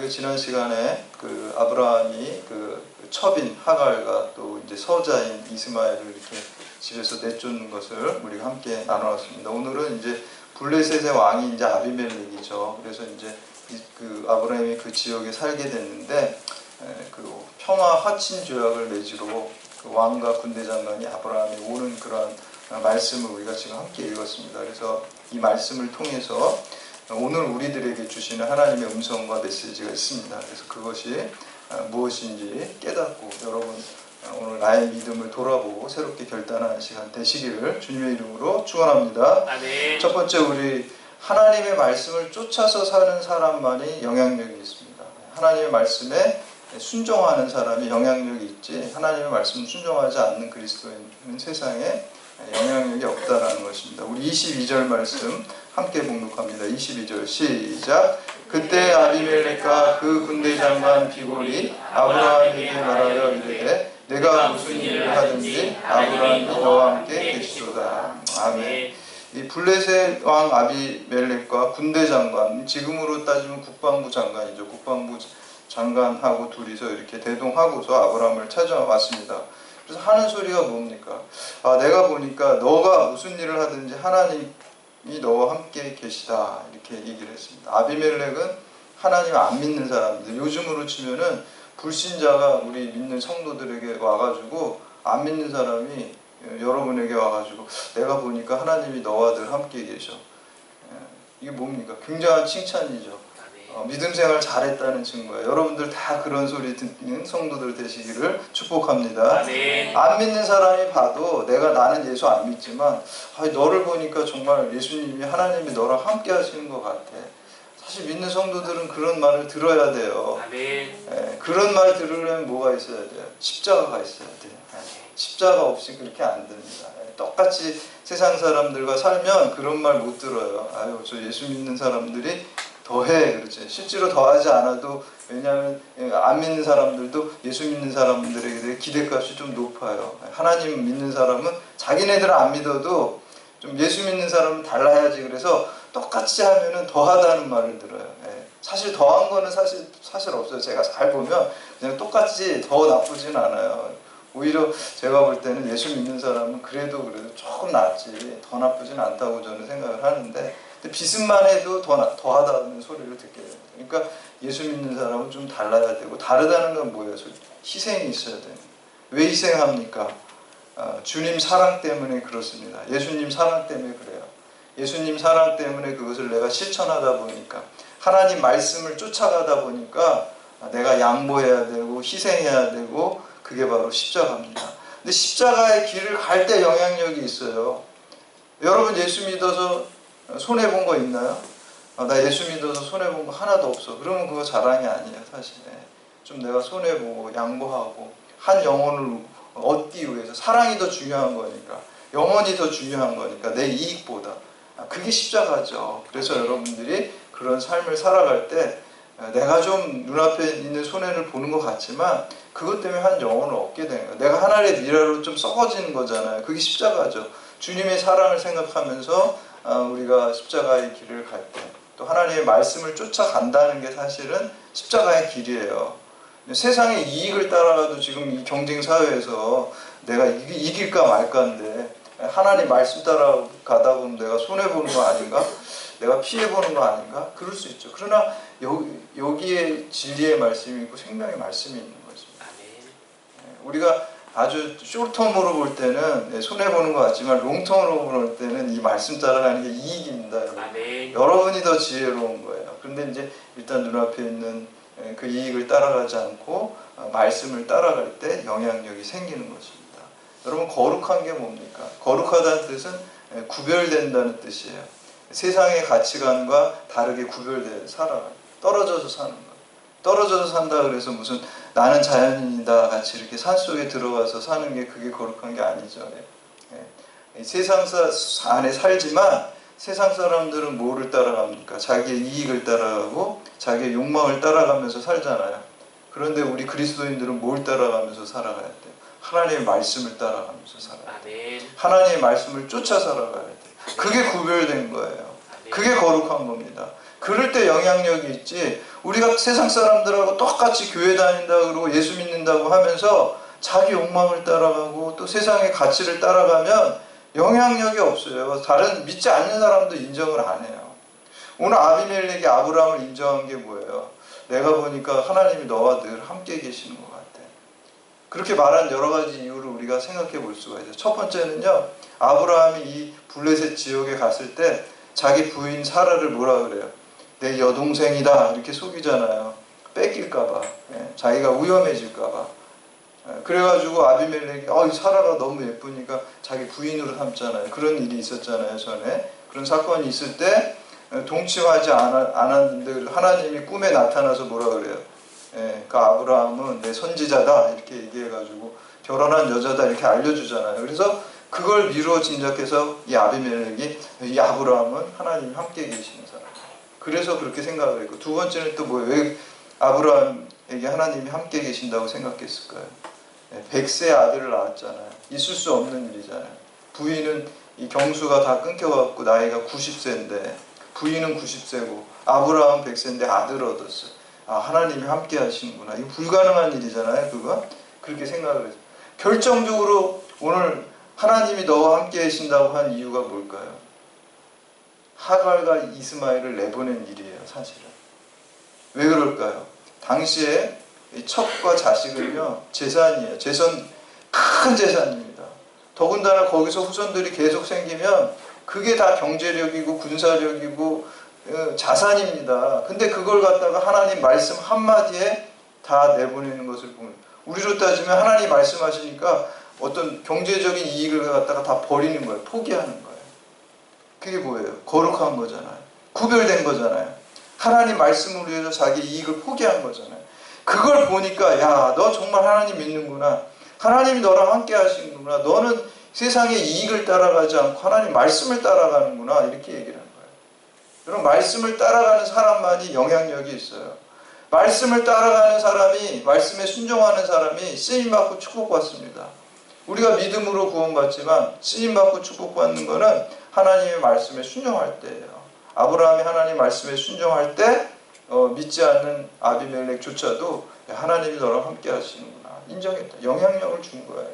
우리가 지난 시간에 그 아브라함이 그 첩인 하갈과 또 이제 서자인 이스마엘을 이렇게 집에서 내쫓는 것을 우리가 함께 나눠왔습니다. 오늘은 이제 블레셋의 왕이 이제 아비멜렉이죠. 그래서 이제 이- 그 아브라함이 그 지역에 살게 됐는데 에, 그 평화 화친 조약을 맺으러 그 왕과 군대 장관이 아브라함이 오는 그런 말씀을 우리가 지금 함께 읽었습니다. 그래서 이 말씀을 통해서 오늘 우리들에게 주시는 하나님의 음성과 메시지가 있습니다. 그래서 그것이 어, 무엇인지 깨닫고 여러분 어, 오늘 나의 믿음을 돌아보고 새롭게 결단하는 시간 되시기를 주님의 이름으로 축원합니다. 아멘. 첫 번째 우리 하나님의 말씀을 쫓아서 사는 사람만이 영향력이 있습니다. 하나님의 말씀에 순종하는 사람이 영향력이 있지 하나님의 말씀 순종하지 않는 그리스도인은 세상에 영향력이 없다라는 것입니다. 우리 22절 말씀 함께 봉독합니다. 22절 시작. 그때 아비멜렉과 그 군대 장관 비골이 아브라함에게 말하여 이르되 내가 무슨 일을 하든지 아브라함이 너와 함께 계시도다. 아멘. 이 블레셋 왕 아비멜렉과 군대 장관 지금으로 따지면 국방부 장관이죠. 국방부 장관 하고 둘이서 이렇게 대동하고서 아브라함을 찾아왔습니다. 그래서 하는 소리가 뭡니까? 아, 내가 보니까 너가 무슨 일을 하든지 하나님이 너와 함께 계시다 이렇게 얘기를 했습니다. 아비멜렉은 하나님 안 믿는 사람들 요즘으로 치면은 불신자가 우리 믿는 성도들에게 와가지고 안 믿는 사람이 여러분에게 와가지고 내가 보니까 하나님이 너와 늘 함께 계셔. 예, 이게 뭡니까? 굉장한 칭찬이죠. 어, 믿음 생활 잘했다는 증거예요. 여러분들 다 그런 소리 듣는 성도들 되시기를 축복합니다. 아멘. 안 믿는 사람이 봐도 내가 나는 예수 안 믿지만 아, 너를 보니까 정말 예수님이 하나님이 너랑 함께 하시는 것 같아. 사실 믿는 성도들은 그런 말을 들어야 돼요. 아멘. 예, 그런 말 들으려면 뭐가 있어야 돼요? 십자가가 있어야 돼요. 예, 십자가 없이 그렇게 안 됩니다. 예, 똑같이 세상 사람들과 살면 그런 말 못 들어요. 아유, 저 예수 믿는 사람들이 더해 그렇지. 실제로 더하지 않아도 왜냐하면 예, 안 믿는 사람들도 예수 믿는 사람들에게 대해 기대값이 좀 높아요. 예, 하나님 믿는 사람은 자기네들은 안 믿어도 좀 예수 믿는 사람은 달라야지 그래서 똑같이 하면은 더하다는 말을 들어요. 예. 사실 더한 거는 사실 사실 없어요. 제가 잘 보면 그냥 똑같이 더 나쁘진 않아요. 오히려 제가 볼 때는 예수 믿는 사람은 그래도 그래도 조금 낫지 더 나쁘진 않다고 저는 생각을 하는데 근데 비슷만 해도 더 나- 더하다는 소리를 듣게 됩니다. 그러니까 예수 믿는 사람은 좀 달라야 되고 다르다는 건 뭐예요? 솔- 희생이 있어야 돼요. 왜 희생합니까? 아, 주님 사랑 때문에 그렇습니다. 예수님 사랑 때문에 그래요. 예수님 사랑 때문에 그것을 내가 실천하다 보니까 하나님 말씀을 쫓아가다 보니까 내가 양보해야 되고 희생해야 되고 그게 바로 십자가입니다. 근데 십자가의 길을 갈 때 영향력이 있어요. 여러분 예수 믿어서 손해 본 거 있나요? 아, 나 예수 믿어서 손해 본 거 하나도 없어. 그러면 그거 자랑이 아니에요, 사실. 좀 내가 손해 보고 양보하고 한 영혼을 얻기 위해서 사랑이 더 중요한 거니까 영혼이 더 중요한 거니까 내 이익보다 아, 그게 십자가죠. 그래서 여러분들이 그런 삶을 살아갈 때 아, 내가 좀 눈앞에 있는 손해를 보는 것 같지만 그것 때문에 한 영혼을 얻게 되는 거예요. 내가 하나의 미라로 좀 썩어지는 거잖아요. 그게 십자가죠. 주님의 사랑을 생각하면서 아, 우리가 십자가의 길을 갈 때 또 하나님의 말씀을 쫓아간다는 게 사실은 십자가의 길이에요. 세상의 이익을 따라가도 지금 이 경쟁 사회에서 내가 이길까 말까인데 하나님 말씀 따라가다 보면 내가 손해 보는 거 아닌가? 내가 피해 보는 거 아닌가? 그럴 수 있죠. 그러나 여기, 여기에 진리의 말씀이 있고 생명의 말씀이 있는 거죠. 아멘. 우리가 아주 숏텀으로 볼 때는 손해 보는 것 같지만 롱텀으로 볼 때는 이 말씀 따라가는 게 이익입니다. 여러분. 아멘. 여러분이 더 지혜로운 거예요. 그런데 이제 일단 눈앞에 있는 에, 그 이익을 따라가지 않고 어, 말씀을 따라갈 때 영향력이 생기는 것입니다. 여러분 거룩한 게 뭡니까? 거룩하다는 뜻은 에, 구별된다는 뜻이에요. 세상의 가치관과 다르게 구별돼 살아가요. 떨어져서 사는 거. 떨어져서 산다 그래서 무슨 나는 자연인이다 같이 이렇게 산 속에 들어가서 사는 게 그게 거룩한 게 아니죠. 예. 이 세상 사- 안에 살지만 세상 사람들은 뭐를 따라갑니까? 자기의 이익을 따라가고 자기의 욕망을 따라가면서 살잖아요. 그런데 우리 그리스도인들은 뭘 따라가면서 살아가야 돼요? 하나님의 말씀을 따라가면서 살아요. 아멘. 하나님의 말씀을 쫓아 살아가야 돼요. 그게 구별된 거예요. 그게 거룩한 겁니다. 그럴 때 영향력이 있지 우리가 세상 사람들하고 똑같이 교회 다닌다 그러고 예수 믿는다고 하면서 자기 욕망을 따라가고 또 세상의 가치를 따라가면 영향력이 없어요. 다른 믿지 않는 사람도 인정을 안 해요. 오늘 아비멜렉이 아브라함을 인정한 게 뭐예요? 내가 보니까 하나님이 너와 늘 함께 계시는 것 같아. 그렇게 말한 여러 가지 이유를 우리가 생각해 볼 수가 있어요. 첫 번째는요, 아브라함이 이 블레셋 지역에 갔을 때 자기 부인 사라를 뭐라 그래요? 내 여동생이다 이렇게 속이잖아요. 뺏길까봐, 예, 자기가 위험해질까봐. 예, 그래가지고 아비멜렉이 어, 이 사라가 너무 예쁘니까 자기 부인으로 삼잖아요. 그런 일이 있었잖아요 전에. 그런 사건이 있을 때 예, 동침하지 않았는데 하나님이 꿈에 나타나서 뭐라 그래요? 예, 그 아브라함은 내 선지자다 이렇게 얘기해가지고 결혼한 여자다 이렇게 알려주잖아요. 그래서 그걸 미루어 짐작해서 이 아비멜렉이 이 아브라함은 하나님 함께 계시는. 그래서 그렇게 생각을 했고 두 번째는 또 뭐예요? 왜 아브라함에게 하나님이 함께 계신다고 생각했을까요? 예, 백세 아들을 낳았잖아요. 있을 수 없는 일이잖아요. 부인은 이 경수가 다 끊겨갖고 나이가 90세인데 부인은 90세고 아브라함 100세인데 아들 얻었어요. 아 하나님이 함께 하시는구나. 이거 불가능한 일이잖아요. 그거 그렇게 생각을 했어요. 결정적으로 오늘 하나님이 너와 함께 하신다고 한 이유가 뭘까요? 하갈과 이스마엘을 내보낸 일이에요, 사실은. 왜 그럴까요? 당시에 이 첩과 자식은요, 재산이에요. 재산, 큰 재산입니다. 더군다나 거기서 후손들이 계속 생기면 그게 다 경제력이고 군사력이고 어, 자산입니다. 근데 그걸 갖다가 하나님 말씀 한마디에 다 내보내는 것을 보면 우리로 따지면 하나님 말씀하시니까 어떤 경제적인 이익을 갖다가 다 버리는 거예요. 포기하는 거예요. 그게 뭐예요? 거룩한 거잖아요. 구별된 거잖아요. 하나님 말씀을 위해서 자기 이익을 포기한 거잖아요. 그걸 보니까 야, 너 정말 하나님 믿는구나. 하나님이 너랑 함께 하시는구나. 너는 세상의 이익을 따라가지 않고 하나님 말씀을 따라가는구나. 이렇게 얘기를 한 거예요. 여러분 말씀을 따라가는 사람만이 영향력이 있어요. 말씀을 따라가는 사람이 말씀에 순종하는 사람이 쓰임 받고 축복받습니다. 우리가 믿음으로 구원받지만 쓰임 받고 축복받는 것은 하나님의 말씀에 순종할 때예요. 아브라함이 하나님 말씀에 순종할 때 어, 믿지 않는 아비멜렉조차도 야, 하나님이 너랑 함께 하시는구나 인정했다. 영향력을 준 거예요.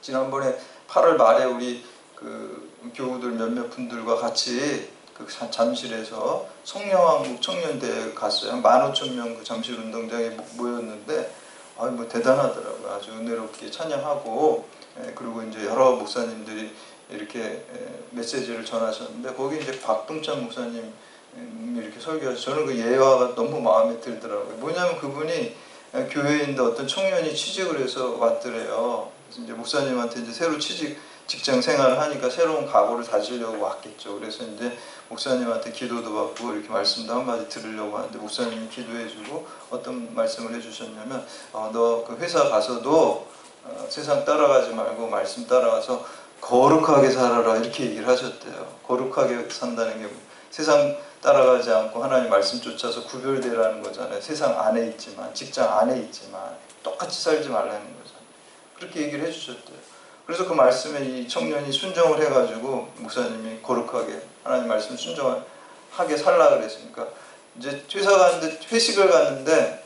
지난번에 8월 말에 우리 그 교우들 몇몇 분들과 같이 그 자- 잠실에서 성령왕국 청년대회 갔어요. 한 15,000명 그 잠실 운동장에 모- 모였는데 아, 뭐 대단하더라고요. 아주 은혜롭게 찬양하고 예, 그리고 이제 여러 목사님들이 이렇게 예, 메시지를 전하셨는데 거기 이제 박동찬 목사님 음, 이렇게 설교하셔. 저는 그 예화가 너무 마음에 들더라고요. 뭐냐면 그분이 예, 교회인데 어떤 청년이 취직을 해서 왔더래요. 이제 목사님한테 이제 새로 취직 직장 생활을 하니까 새로운 각오를 다지려고 왔겠죠. 그래서 이제 목사님한테 기도도 받고 이렇게 말씀도 한마디 들으려고 하는데 목사님이 기도해주고 어떤 말씀을 해주셨냐면 어, 너그 회사 가서도 어, 세상 따라가지 말고 말씀 따라가서 거룩하게 살아라 이렇게 얘기를 하셨대요. 거룩하게 산다는 게 세상 따라가지 않고 하나님 말씀 쫓아서 구별되라는 거잖아요. 세상 안에 있지만 직장 안에 있지만 똑같이 살지 말라는 거잖아요. 그렇게 얘기를 해주셨대요. 그래서 그 말씀에 이 청년이 순종을 해가지고 목사님이 거룩하게 하나님 말씀 순종하게 살라 그랬으니까 이제 회사 갔는데 회식을 갔는데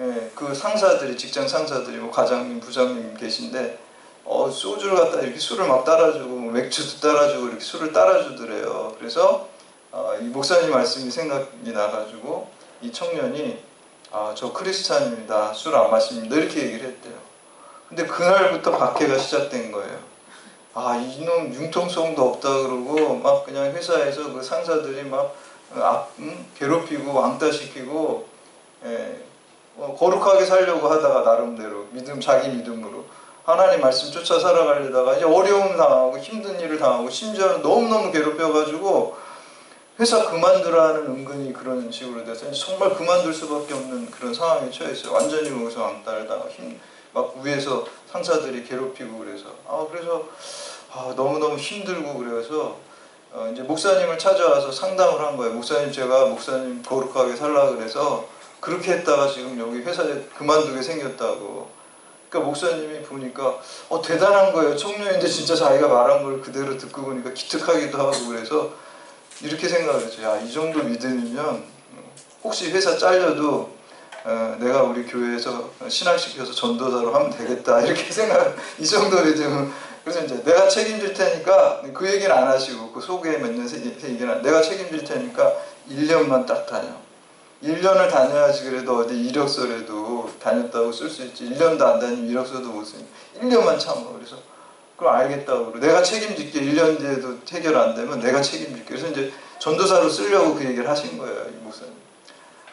예, 그 상사들이 직장 상사들이 뭐 과장님 부장님 계신데 어, 소주를 갖다 이렇게 술을 막 따라주고 뭐 맥주도 따라주고 이렇게 술을 따라주더래요. 그래서 어, 이 목사님 말씀이 생각이 나가지고 이 청년이 아, 저 크리스찬입니다. 술 안 마십니다. 이렇게 얘기를 했대요. 근데 그날부터 박해가 시작된 거예요. 아 이놈 융통성도 없다 그러고 막 그냥 회사에서 그 상사들이 막 아, 음? 괴롭히고 왕따시키고 예, 어, 거룩하게 살려고 하다가 나름대로 믿음 자기 믿음으로 하나님 말씀 쫓아 살아가려다가 이제 어려움 당하고 힘든 일을 당하고 심지어는 너무너무 괴롭혀가지고 회사 그만두라는 은근히 그런 식으로 돼서 정말 그만둘 수밖에 없는 그런 상황에 처했어요. 완전히 거기서 왕따를 당하고 힘, 막 위에서 상사들이 괴롭히고 그래서 아 그래서 아, 너무너무 힘들고 그래서 어, 이제 목사님을 찾아와서 상담을 한 거예요. 목사님 제가 목사님 거룩하게 살라 그래서 그렇게 했다가 지금 여기 회사에 그만두게 생겼다고. 그러니까 목사님이 보니까 어 대단한 거예요. 청년인데 진짜 자기가 말한 걸 그대로 듣고 보니까 기특하기도 하고 그래서 이렇게 생각을 했죠. 야, 이 정도 믿음이면 어, 혹시 회사 잘려도 어, 내가 우리 교회에서 신학시켜서 전도사로 하면 되겠다 이렇게 생각 이 정도로 좀 그래서 이제 내가 책임질 테니까 그 얘기는 안 하시고 그 속에 몇년 얘기는 안- 내가 책임질 테니까 1년만 딱 다녀 1년을 다녀야지 그래도 어디 이력서라도 다녔다고 쓸 수 있지. 1년도 안 다니면 이력서도 못 쓰니 1년만 참아. 그래서 그럼 알겠다고 그러고 내가 책임질게. 1년 뒤에도 해결 안 되면 내가 책임질게. 그래서 이제 전도사로 쓰려고 그 얘기를 하신 거예요 이 목사님.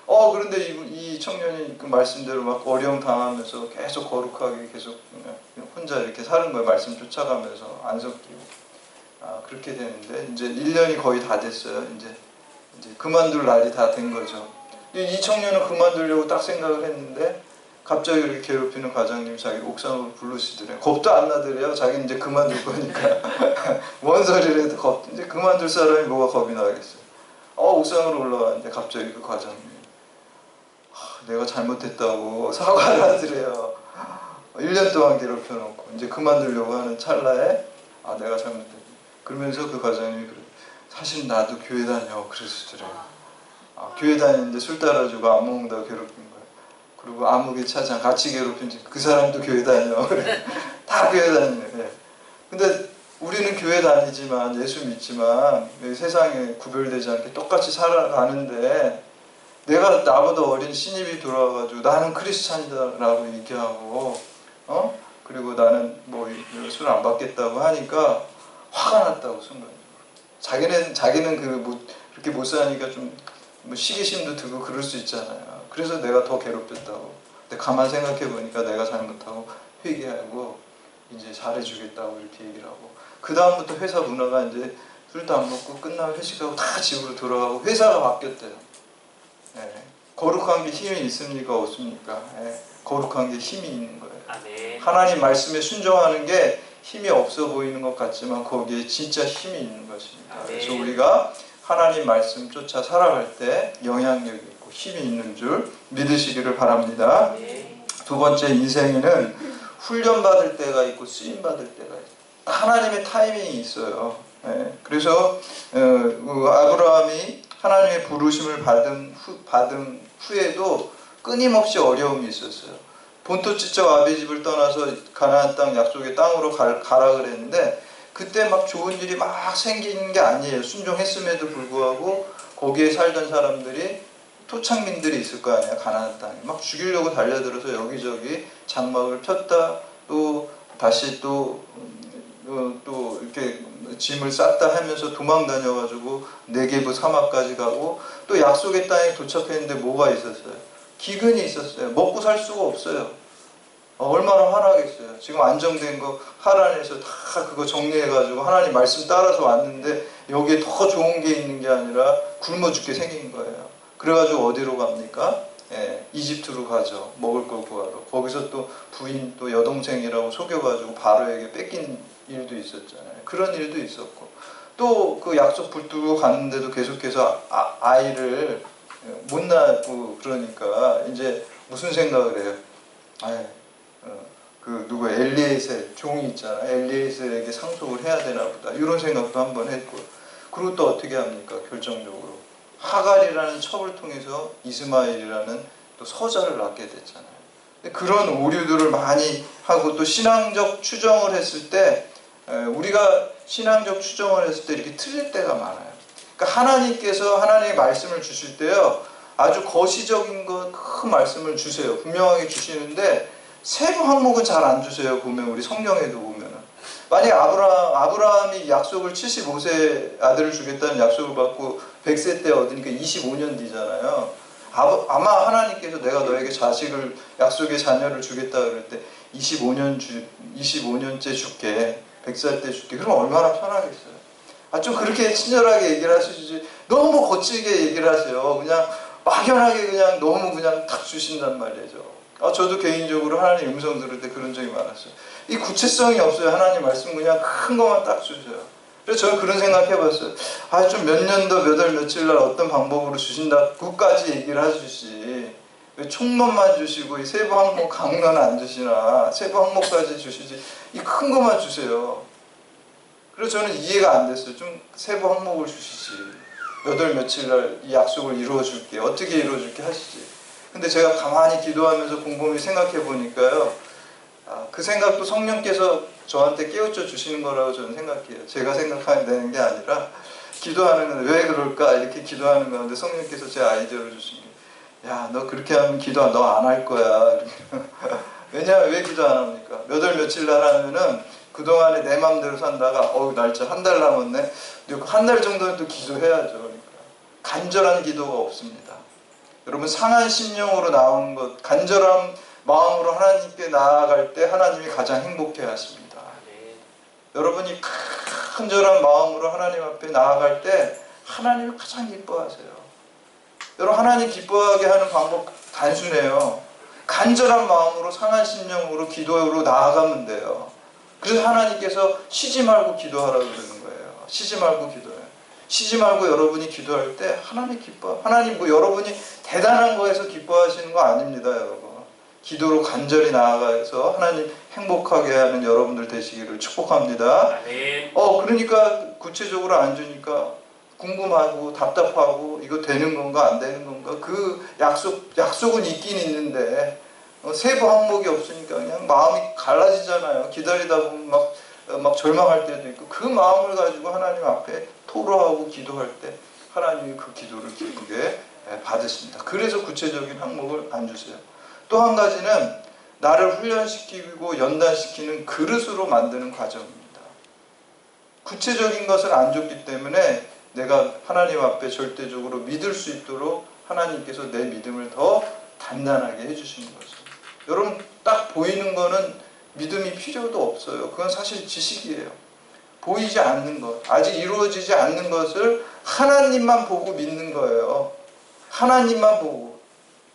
어 그런데 이, 이 청년이 그 말씀대로 막 어려움 당하면서 계속 거룩하게 계속 그냥 혼자 이렇게 사는 거예요. 말씀 쫓아가면서 안 섞이고. 아 그렇게 되는데 이제 1년이 거의 다 됐어요. 이제 이제 그만둘 날이 다 된 거죠. 이, 이 청년은 그만두려고 딱 생각을 했는데 갑자기 이렇게 괴롭히는 과장님 자기 옥상으로 부르시더래. 겁도 안 나더래요. 자기는 이제 그만둘 거니까. 뭔 소리를 해도 겁 이제 그만둘 사람이 뭐가 겁이 나겠어요 어 옥상으로 올라가는데 갑자기 그 과장님이 하, 내가 잘못했다고 사과를 하더래요. 1년 동안 괴롭혀놓고 이제 그만두려고 하는 찰나에 아 내가 잘못했다. 그러면서 그 과장님이 그래 사실 나도 교회 다녀. 그러시더래요. 아, 교회 다니는데 술 따라주고 안 먹는다고 괴롭힌 그리고 암흑의 차장 같이 괴롭힌 그 사람도 교회 다녀. 다 교회 다니네 예. 근데 우리는 교회 다니지만 예수 믿지만 세상에 구별되지 않게 똑같이 살아가는데 내가 나보다 어린 신입이 들어와가지고 나는 크리스찬이다라고 얘기하고 어 그리고 나는 뭐술안 받겠다고 하니까 화가 났다고 순간 자기는 자기는 그뭐 그렇게 못 사니까 좀 뭐 시기심도 들고 그럴 수 있잖아요. 그래서 내가 더 괴롭혔다고. 근데 가만 생각해 보니까 내가 잘못하고 회개하고 이제 잘해주겠다고 이렇게 얘기를 하고 그 다음부터 회사 문화가 이제 술도 안 먹고 끝나면 회식하고 다 집으로 돌아가고 회사가 바뀌었대요. 예. 거룩한 게 힘이 있습니까 없습니까? 예. 거룩한 게 힘이 있는 거예요. 아멘. 하나님 말씀에 순종하는 게 힘이 없어 보이는 것 같지만 거기에 진짜 힘이 있는 것입니다. 그래서 아멘. 우리가 하나님 말씀 쫓아 살아갈 때 영향력이 힘이 있는 줄 믿으시기를 바랍니다. 두 번째 인생에는 훈련 받을 때가 있고 쓰임 받을 때가 있어요. 하나님의 타이밍이 있어요. 예, 그래서 어, 그 아브라함이 하나님의 부르심을 받은 후, 받은 후에도 끊임없이 어려움이 있었어요. 본토 지적 아비 집을 떠나서 가나안 땅 약속의 땅으로 갈, 가라 그랬는데 그때 막 좋은 일이 막 생기는 게 아니에요. 순종했음에도 불구하고 거기에 살던 사람들이 토착민들이 있을 거 아니야 가나안 땅에 막 죽이려고 달려들어서 여기저기 장막을 폈다 또 다시 또 어, 또 이렇게 짐을 쌌다 하면서 도망 다녀가지고 네게부 사막까지 가고 또 약속의 땅에 도착했는데 뭐가 있었어요? 기근이 있었어요. 먹고 살 수가 없어요. 어, 얼마나 화나겠어요. 지금 안정된 거 하란에서 다 그거 정리해가지고 하나님 말씀 따라서 왔는데 여기에 더 좋은 게 있는 게 아니라 굶어 죽게 생긴 거예요. 그래가지고 어디로 갑니까? 예, 이집트로 가죠. 먹을 걸 구하러. 거기서 또 부인 또 여동생이라고 속여가지고 바로에게 뺏긴 일도 있었잖아요. 그런 일도 있었고 또 그 약속 붙들고 갔는데도 계속해서 아, 아이를 못 낳고 그러니까 이제 무슨 생각을 해요? 아이, 어, 그 누구 엘리에셀 종이 있잖아. 엘리에셀에게 상속을 해야 되나 보다. 이런 생각도 한번 했고. 그리고 또 어떻게 합니까? 결정적으로 하갈이라는 첩을 통해서 이스마엘이라는 또 서자를 낳게 됐잖아요. 그런 오류들을 많이 하고 또 신앙적 추정을 했을 때 에, 우리가 신앙적 추정을 했을 때 이렇게 틀릴 때가 많아요. 그러니까 하나님께서 하나님의 말씀을 주실 때요 아주 거시적인 것 큰 말씀을 주세요. 분명하게 주시는데 세부 항목은 잘 안 주세요. 보면 우리 성경에도 보면은 만약 아브라함 아브라함이 약속을 75세 아들을 주겠다는 약속을 받고 100세 때 얻으니까 25년 뒤잖아요. 아마 하나님께서 내가 너에게 자식을 약속의 자녀를 주겠다 그럴 때 25년 주 25년째 줄게 100살 때 줄게 그럼 얼마나 편하겠어요. 아 좀 그렇게 친절하게 얘기를 하시지 너무 거칠게 얘기를 하세요. 그냥 막연하게 그냥 너무 그냥 탁 주신단 말이죠. 아 저도 개인적으로 하나님 음성 들을 때 그런 적이 많았어요. 이 구체성이 없어요. 하나님 말씀 그냥 큰 것만 딱 주세요. 그래서 저는 그런 생각 해 봤어요. 아, 좀 몇 년도 몇 월 며칠 날 어떤 방법으로 주신다, 그까지 얘기를 해주시. 왜 총론만 주시고 이 세부 항목 강론 안 주시나, 세부 항목까지 주시지, 이 큰 것만 주세요. 그래서 저는 이해가 안 됐어요. 좀 세부 항목을 주시지. 몇 월 며칠 날 이 약속을 이루어 줄게. 어떻게 이루어 줄게 하시지. 근데 제가 가만히 기도하면서 곰곰이 생각해 보니까요. 아, 그 생각도 성령께서 저한테 깨우쳐 주시는 거라고 저는 생각해요. 제가 생각하는 게 아니라 기도하는 건 왜 그럴까 이렇게 기도하는 건데 성령께서 제 아이디어를 주신 게, 야 너 그렇게 하면 기도 너 안 할 거야. 왜냐면 왜 기도 안 합니까? 몇 월 며칠 날 하면은 그 동안에 내 마음대로 살다가 어우 날짜 한 달 남았네. 한 달 정도는 또 기도해야죠. 그러니까 간절한 기도가 없습니다. 여러분 상한 심령으로 나오는 것, 간절한 마음으로 하나님께 나아갈 때 하나님이 가장 행복해 하십니다. 아멘. 여러분이 간절한 마음으로 하나님 앞에 나아갈 때 하나님을 가장 기뻐하세요. 여러분 하나님 기뻐하게 하는 방법 단순해요. 간절한 마음으로 상한 심령으로 기도로 나아가면 돼요. 그래서 하나님께서 쉬지 말고 기도하라고 그러는 거예요. 쉬지 말고 기도해. 쉬지 말고 여러분이 기도할 때 하나님 기뻐. 하나님 뭐 여러분이 대단한 거에서 기뻐하시는 거 아닙니다, 여러분. 기도로 간절히 나아가서 하나님 행복하게 하는 여러분들 되시기를 축복합니다. 아멘. 어, 그러니까 구체적으로 안 주니까 궁금하고 답답하고 이거 되는 건가 안 되는 건가 그 약속 약속은 있긴 있는데 어, 세부 항목이 없으니까 그냥 마음이 갈라지잖아요. 기다리다 보면 막, 어, 막 절망할 때도 있고 그 마음을 가지고 하나님 앞에 토로하고 기도할 때 하나님이 그 기도를 기쁘게 예, 받으십니다. 그래서 구체적인 항목을 안 주세요. 또 한 가지는 나를 훈련시키고 연단시키는 그릇으로 만드는 과정입니다. 구체적인 것을 안 줬기 때문에 내가 하나님 앞에 절대적으로 믿을 수 있도록 하나님께서 내 믿음을 더 단단하게 해주시는 거죠. 여러분 딱 보이는 거는 믿음이 필요도 없어요. 그건 사실 지식이에요. 보이지 않는 것, 아직 이루어지지 않는 것을 하나님만 보고 믿는 거예요. 하나님만 보고.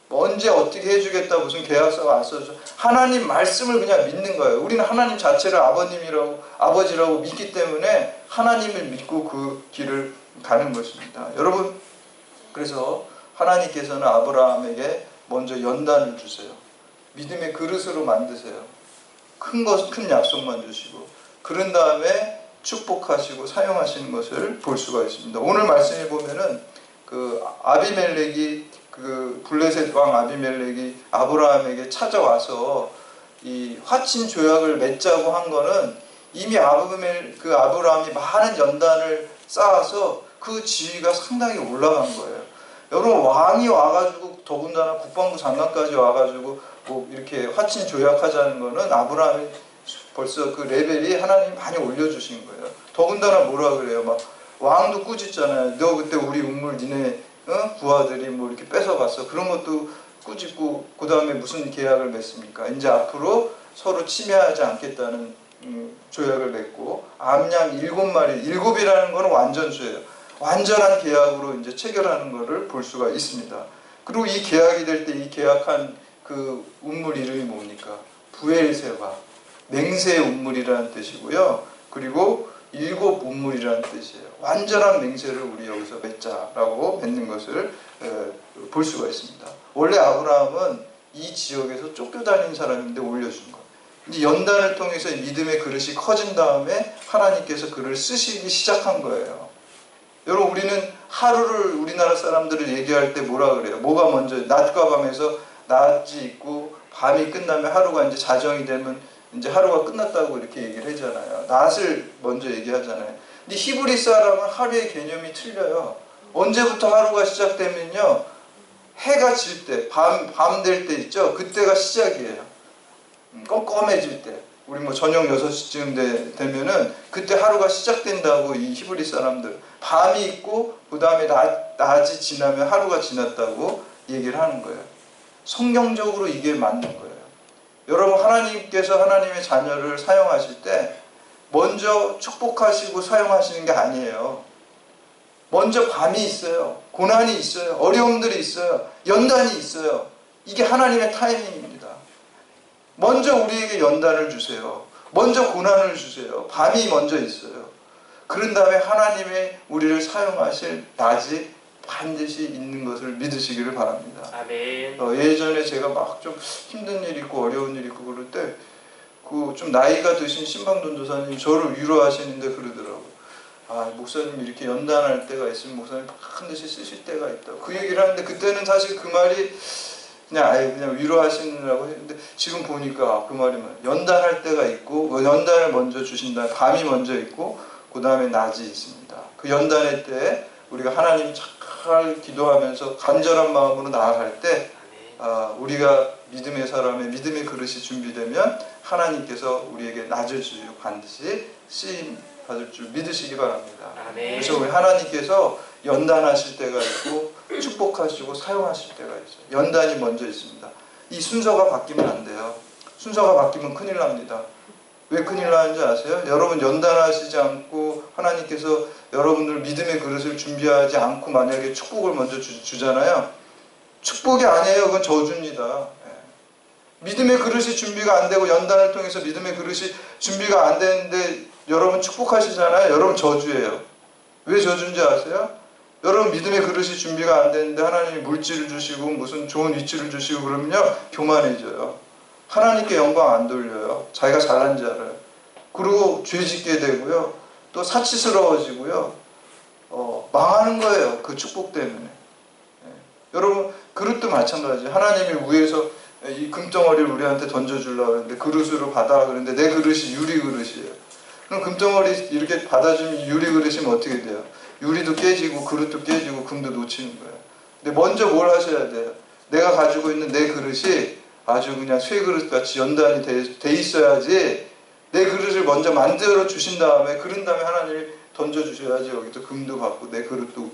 뭐 언제 어떻게 해주겠다 무슨 계약서가 안 써져. 하나님 말씀을 그냥 믿는 거예요. 우리는 하나님 자체를 아버님이라고, 아버지라고 믿기 때문에 하나님을 믿고 그 길을 가는 것입니다. 여러분, 그래서 하나님께서는 아브라함에게 먼저 연단을 주세요. 믿음의 그릇으로 만드세요. 큰 것, 큰 약속만 주시고. 그런 다음에 축복하시고 사용하시는 것을 볼 수가 있습니다. 오늘 말씀에 보면은 그 아비멜렉이 그 블레셋 왕 아비멜렉이 아브라함에게 찾아와서 이 화친 조약을 맺자고 한 거는 이미 아브멜 그 아브라함이 많은 연단을 쌓아서 그 지위가 상당히 올라간 거예요. 여러분 왕이 와가지고 더군다나 국방부 장관까지 와가지고 뭐 이렇게 화친 조약하자는 거는 아브라함이 벌써 그 레벨이 하나님 많이 올려주신 거예요. 더군다나 뭐라 그래요? 막 왕도 꾸짖잖아요. 너 그때 우리 우물 니네 어? 부하들이 뭐 이렇게 뺏어갔어. 그런 것도 꾸짖고 그 다음에 무슨 계약을 맺습니까? 이제 앞으로 서로 침해하지 않겠다는 음, 조약을 맺고 암양 일곱 마리 일곱이라는 거는 완전수예요. 완전한 계약으로 이제 체결하는 것을 볼 수가 있습니다. 그리고 이 계약이 될 때 이 계약한 그 운물 이름이 뭡니까? 부엘세바 맹세의 운물이라는 뜻이고요. 그리고 일곱 운물이라는 뜻이에요. 완전한 맹세를 우리 여기서 맺자라고 맺는 것을 에, 볼 수가 있습니다. 원래 아브라함은 이 지역에서 쫓겨다닌 사람인데 올려준 거. 이제 연단을 통해서 믿음의 그릇이 커진 다음에 하나님께서 그를 쓰시기 시작한 거예요. 여러분 우리는 하루를 우리나라 사람들을 얘기할 때 뭐라 그래요? 뭐가 먼저 낮과 밤에서 낮이 있고 밤이 끝나면 하루가 이제 자정이 되면 이제 하루가 끝났다고 이렇게 얘기를 하잖아요. 낮을 먼저 얘기하잖아요. 근데 히브리 사람은 하루의 개념이 틀려요. 언제부터 하루가 시작되면요. 해가 질 때, 밤, 밤 될 때 있죠? 그때가 시작이에요. 음, 껌껌해질 때. 우리 뭐 저녁 6시쯤 되, 되면은 그때 하루가 시작된다고 이 히브리 사람들. 밤이 있고, 그 다음에 낮이 지나면 하루가 지났다고 얘기를 하는 거예요. 성경적으로 이게 맞는 거예요. 여러분, 하나님께서 하나님의 자녀를 사용하실 때 먼저 축복하시고 사용하시는 게 아니에요. 먼저 밤이 있어요. 고난이 있어요. 어려움들이 있어요. 연단이 있어요. 이게 하나님의 타이밍입니다. 먼저 우리에게 연단을 주세요. 먼저 고난을 주세요. 밤이 먼저 있어요. 그런 다음에 하나님의 우리를 사용하실 낮이 반드시 있는 것을 믿으시기를 바랍니다. 아멘. 어, 예전에 제가 막 좀 힘든 일 있고 어려운 일 있고 그럴 때 그 좀 나이가 드신 신방전도사님 저를 위로하시는데 그러더라고. 아 목사님 이렇게 연단할 때가 있으면 목사님 반드시 쓰실 때가 있다. 그 얘기를 하는데 그때는 사실 그 말이 그냥 아예 그냥 위로하시느라고 했는데 지금 보니까 그 말이 뭐 연단할 때가 있고 그 연단을 먼저 주신다. 밤이 먼저 있고 그 다음에 낮이 있습니다. 그 연단의 때 우리가 하나님 잘 기도하면서 간절한 마음으로 나아갈 때 아, 우리가 믿음의 사람의 믿음의 그릇이 준비되면 하나님께서 우리에게 낮을 주시고 반드시 쓰임 받을 줄 믿으시기 바랍니다. 아멘. 그래서 우리 하나님께서 연단하실 때가 있고 축복하시고 사용하실 때가 있어요. 연단이 먼저 있습니다. 이 순서가 바뀌면 안 돼요. 순서가 바뀌면 큰일 납니다. 왜 큰일 나는지 아세요? 여러분 연단하시지 않고 하나님께서 여러분들 믿음의 그릇을 준비하지 않고 만약에 축복을 먼저 주, 잖아요 축복이 아니에요. 그건 저주입니다. 예. 믿음의 그릇이 준비가 안 되고 연단을 통해서 믿음의 그릇이 준비가 안 되는데 여러분 축복하시잖아요. 여러분 저주예요. 왜 저주인지 아세요? 여러분 믿음의 그릇이 준비가 안 되는데 하나님이 물질을 주시고 무슨 좋은 위치를 주시고 그러면요 교만해져요. 하나님께 영광 안 돌려요. 자기가 줄 알아요. 그리고 죄 짓게 되고요. 또 사치스러워지고요. 어, 망하는 거예요. 그 축복 때문에. 예. 여러분 그릇도 마찬가지. 하나님이 위에서 이 금덩어리를 우리한테 던져주려고 하는데 그릇으로 받아 그러는데 내 그릇이 유리 그릇이에요. 그럼 금덩어리 이렇게 받아주면 유리 그릇이면 어떻게 돼요? 유리도 깨지고 그릇도 깨지고 금도 놓치는 거예요. 근데 먼저 뭘 하셔야 돼요? 내가 가지고 있는 내 그릇이 아주 그냥 쇠 그릇 같이 연단이 돼, 돼 있어야지 내 그릇을 먼저 만들어 주신 다음에 그런 다음에 하나님이 던져 주셔야지 여기도 금도 받고 내 그릇도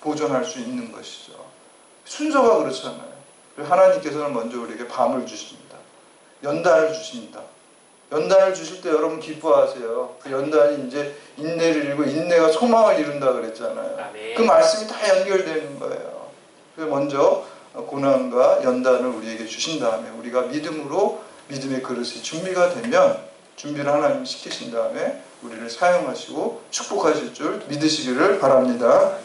보존할 수 있는 것이죠. 순서가 그렇잖아요. 하나님께서는 먼저 우리에게 밤을 주십니다. 연단을 주십니다. 연단을 주실 때 여러분 기뻐하세요. 그 연단이 이제 인내를 이루고 인내가 소망을 이룬다 그랬잖아요. 그 말씀이 다 연결되는 거예요. 그래서 먼저 고난과 연단을 우리에게 주신 다음에 우리가 믿음으로 믿음의 그릇이 준비가 되면 준비를 하나님 시키신 다음에 우리를 사용하시고 축복하실 줄 믿으시기를 바랍니다.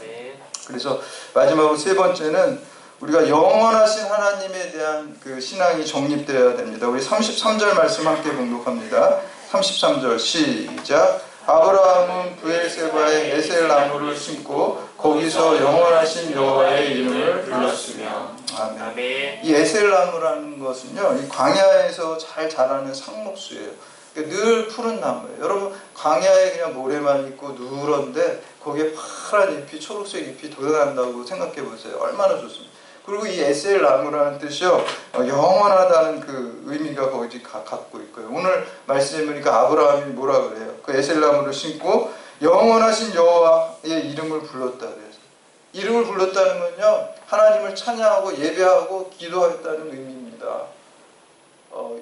그래서 마지막으로 세 번째는 우리가 영원하신 하나님에 대한 그 신앙이 정립되어야 됩니다. 우리 33절 말씀 함께 봉독합니다. 33절 시작. 아브라함은 부엘세바에 에셀 나무를 심고 거기서 영원하신 여호와의 이름을 불렀으며 아멘. 아멘. 이 에셀 나무라는 것은요, 이 광야에서 잘 자라는 상목수예요. 그러니까 늘 푸른 나무예요. 여러분 광야에 그냥 모래만 있고 누런데 거기에 파란 잎이 초록색 잎이 돋아난다고 생각해 보세요. 얼마나 좋습니까? 그리고 이 에셀 나무라는 뜻이요 어, 영원하다는 그 의미가 거기 가- 갖고 있고요. 오늘 말씀해 보니까 아브라함이 뭐라 그래요? 그 에셀 나무를 심고 영원하신 여호와의 이름을 불렀다 그래요. 이름을 불렀다는 건요 하나님을 찬양하고 예배하고 기도하겠다는 의미입니다. 어,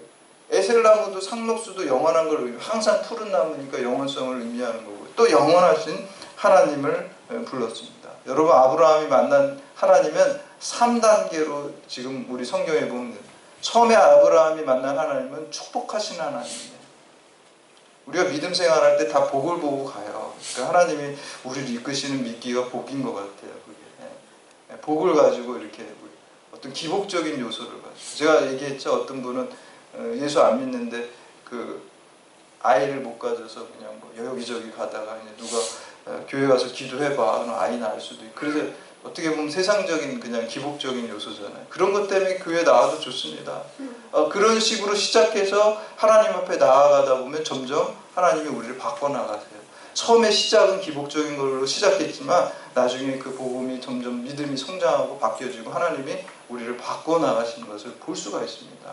에셀 나무도 상록수도 영원한 걸 의미, 항상 푸른 나무니까 영원성을 의미하는 거고 또 영원하신 하나님을 에, 불렀습니다. 여러분 아브라함이 만난 하나님은 3단계로 지금 우리 성경에 보면. 처음에 아브라함이 만난 하나님은 축복하신 하나님이에요. 우리가 믿음 생활할 때 다 복을 보고 가요. 그러니까 하나님이 우리를 이끄시는 믿기가 복인 것 같아요. 그게 예. 복을 가지고 이렇게 어떤 기복적인 요소를 가지고 제가 얘기했죠. 어떤 분은 어, 예수 안 믿는데 그 아이를 못 가져서 그냥 뭐 여기저기 가다가 누가 어, 교회 가서 기도해봐. 아이 낳을 수도 있고 그래서 어떻게 보면 세상적인 그냥 기복적인 요소잖아요. 그런 것 때문에 교회 나와도 좋습니다. 어, 그런 식으로 시작해서 하나님 앞에 나아가다 보면 점점 하나님이 우리를 바꿔나가세요. 처음에 시작은 기복적인 걸로 시작했지만 나중에 그 복음이 점점 믿음이 성장하고 바뀌어지고 하나님이 우리를 바꿔나가시는 것을 볼 수가 있습니다.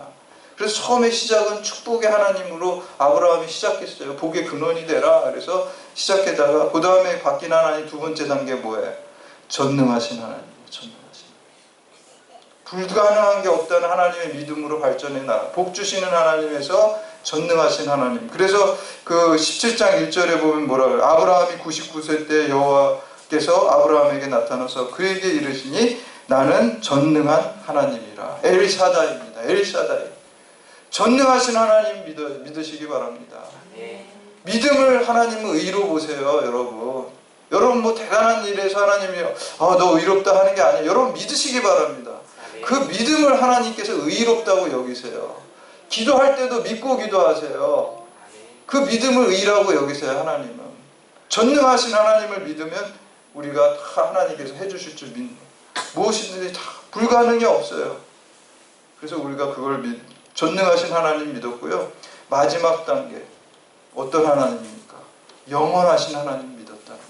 그래서 처음에 시작은 축복의 하나님으로 아브라함이 시작했어요. 복의 근원이 되라. 그래서 시작했다가 그 다음에 바뀐 하나님 두 번째 단계 뭐예요? 전능하신 하나님. 불가능한 게 없다는 하나님의 믿음으로 발전해 나가. 복 주시는 하나님에서 전능하신 하나님. 그래서 그 17장 1절에 보면 뭐라 그래요? 아브라함이 99세 때 여호와께서 아브라함에게 나타나서 그에게 이르시니 나는 전능한 하나님이라. 엘샤다입니다. 엘샤다이. 전능하신 하나님 믿어, 믿으시기 바랍니다. 믿음을 하나님은 의로 보세요, 여러분. 여러분 뭐 대단한 일에서 하나님이 아, 너 의롭다 하는 게 아니에요. 여러분 믿으시기 바랍니다. 그 믿음을 하나님께서 의롭다고 여기세요. 기도할 때도 믿고 기도하세요. 그 믿음을 의라고 여기세요, 하나님은. 전능하신 하나님을 믿으면 우리가 다 하나님께서 해주실 줄 믿는 무엇이든지 다 불가능이 없어요. 그래서 우리가 그걸 믿, 전능하신 하나님 믿었고요. 마지막 단계 어떤 하나님입니까? 영원하신 하나님 믿었다는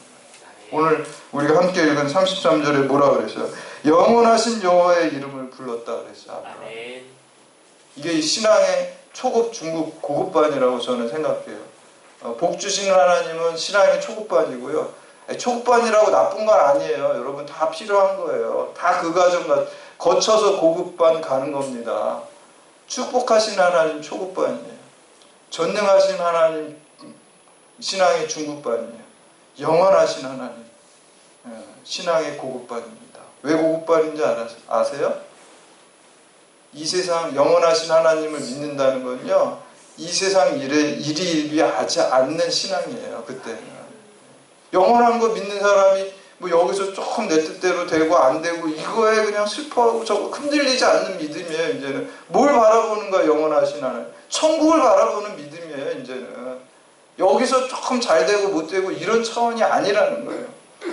거예요. 오늘 우리가 함께 읽은 33절에 뭐라 그랬어요? 영원하신 여호와의 이름을 불렀다 그랬어요. 아멘. 이게 이 신앙의 초급, 중급, 고급반이라고 저는 생각해요. 어, 복 주시는 하나님은 신앙의 초급반이고요. 초급반이라고 나쁜 건 아니에요. 여러분 다 필요한 거예요. 다 그 과정 가- 거쳐서 고급반 가는 겁니다. 축복하신 하나님 초급반이에요. 전능하신 하나님 신앙의 중급반이에요. 영원하신 하나님 예, 신앙의 고급반입니다. 왜 고급반인지 알아, 아세요? 이 세상 영원하신 하나님을 믿는다는 건요. 이 세상 일에 일희일비하지 않는 신앙이에요. 그때는 영원한 거 믿는 사람이 뭐 여기서 조금 내 뜻대로 되고 안 되고 이거에 그냥 슬퍼하고 저거 흔들리지 않는 믿음이에요. 이제는 뭘 바라보는 거야 영원하신 하나님. 천국을 바라보는 믿음이에요. 이제는 여기서 조금 잘 되고 못 되고 이런 차원이 아니라는 거예요.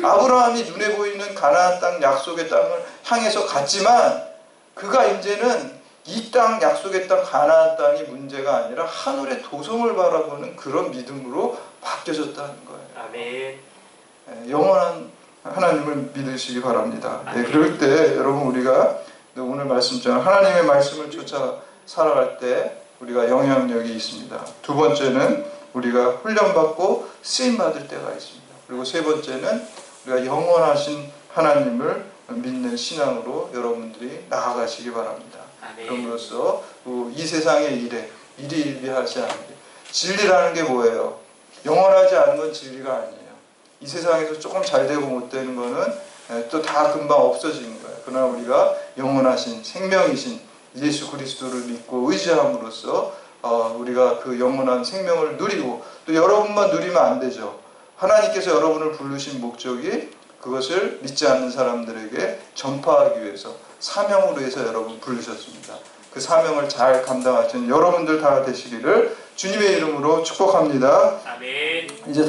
아브라함이 눈에 보이는 가나안 땅 약속의 땅을 향해서 갔지만 그가 이제는 이 땅 약속의 땅 가나안 땅이 문제가 아니라 하늘의 도성을 바라보는 그런 믿음으로 바뀌어졌다는 거예요. 아멘. 예, 영원한 하나님을 믿으시기 바랍니다. 네, 그럴 때 여러분 우리가 오늘 말씀처럼 하나님의 말씀을 쫓아 살아갈 때 우리가 영향력이 있습니다. 두 번째는 우리가 훈련받고 쓰임 받을 때가 있습니다. 그리고 세 번째는 우리가 영원하신 하나님을 믿는 신앙으로 여러분들이 나아가시기 바랍니다. 아멘. 그럼으로써 그이 세상의 일에 일희일비하지 않게 진리라는 게 뭐예요? 영원하지 않은 건 진리가 아니에요. 이 세상에서 조금 잘 되고 못 되는 거는 또 다 금방 없어지는 거예요. 그러나 우리가 영원하신 생명이신 예수 그리스도를 믿고 의지함으로써 어, 우리가 그 영원한 생명을 누리고 또 여러분만 누리면 안 되죠. 하나님께서 여러분을 부르신 목적이 그것을 믿지 않는 사람들에게 전파하기 위해서 사명으로 해서 여러분 부르셨습니다. 그 사명을 잘 감당하시는 여러분들 다 되시기를 주님의 이름으로 축복합니다. 아멘. 이제 다